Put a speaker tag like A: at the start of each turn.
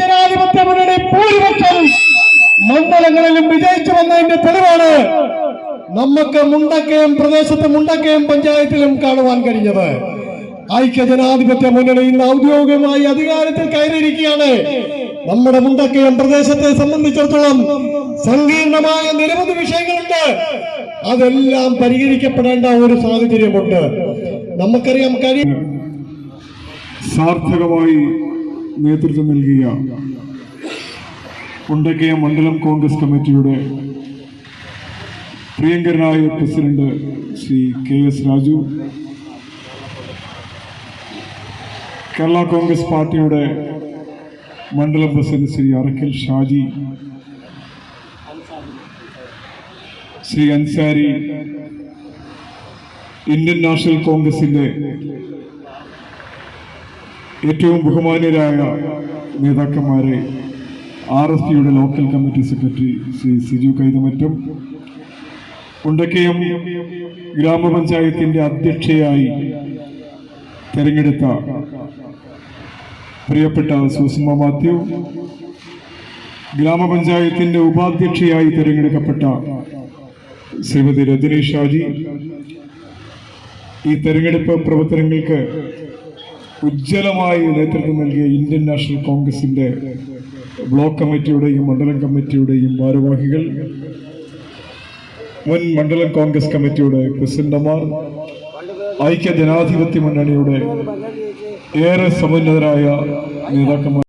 A: ജനാധിപത്യ മുന്നണി ഭൂരിപക്ഷം മണ്ഡലങ്ങളിലും വിജയിച്ചു വന്നതിന്റെ തെളിവാണ് നമുക്ക് മുണ്ടക്കയം പ്രദേശത്ത് മുണ്ടക്കയം പഞ്ചായത്തിലും കാണുവാൻ കഴിഞ്ഞത്. ഐക്യ ജനാധിപത്യ മുന്നണി ഇന്ന് ഔദ്യോഗികമായി അധികാരത്തിൽ കയറിയിരിക്കുകയാണ്. നമ്മുടെ മുണ്ടക്കയം പ്രദേശത്തെ സംബന്ധിച്ചിടത്തോളം സങ്കീർണമായ നിരവധി വിഷയങ്ങളുണ്ട്. അതെല്ലാം പരിഹരിക്കപ്പെടേണ്ട ഒരു സാഹചര്യമുണ്ട്. നമുക്കറിയാം കഴിയും
B: സാർത്ഥകമായി നേതൃത്വം നൽകിയ ഉണ്ടക്കയ മണ്ഡലം കോൺഗ്രസ് കമ്മിറ്റിയുടെ പ്രിയങ്കരനായ president Shri K S Raju Kerala Congress പാർട്ടിയുടെ മണ്ഡലം president Shri Arakkal Shaji Shri Ansari Indian National കോൺഗ്രസിന്റെ ഏറ്റവും ബഹുമാന്യരായ നേതാക്കന്മാരെ ആർ എസ് പിയുടെ local committee secretary Shri Siju Kaithamattam Undakkayam ഗ്രാമപഞ്ചായത്തിന്റെ അധ്യക്ഷയായി തെരഞ്ഞെടുത്ത പ്രിയപ്പെട്ട സുസ്മ മാത്യു ഗ്രാമപഞ്ചായത്തിന്റെ ഉപാധ്യക്ഷയായി തിരഞ്ഞെടുക്കപ്പെട്ട ശ്രീമതി രജനീഷ് ഷാജി. ഈ തെരഞ്ഞെടുപ്പ് പ്രവർത്തനങ്ങൾക്ക് ഉജ്ജ്വലമായി നേതൃത്വം നൽകിയ ഇന്ത്യൻ നാഷണൽ കോൺഗ്രസിന്റെ ബ്ലോക്ക് കമ്മിറ്റിയുടെയും മണ്ഡലം കമ്മിറ്റിയുടെയും ഭാരവാഹികൾ മുൻ മണ്ഡലം കോൺഗ്രസ് കമ്മിറ്റിയുടെ പ്രസിഡന്റുമാർ ഐക്യ ജനാധിപത്യ മുന്നണിയുടെ ഏറെ സമുന്നതരായ നേതാക്കന്മാർ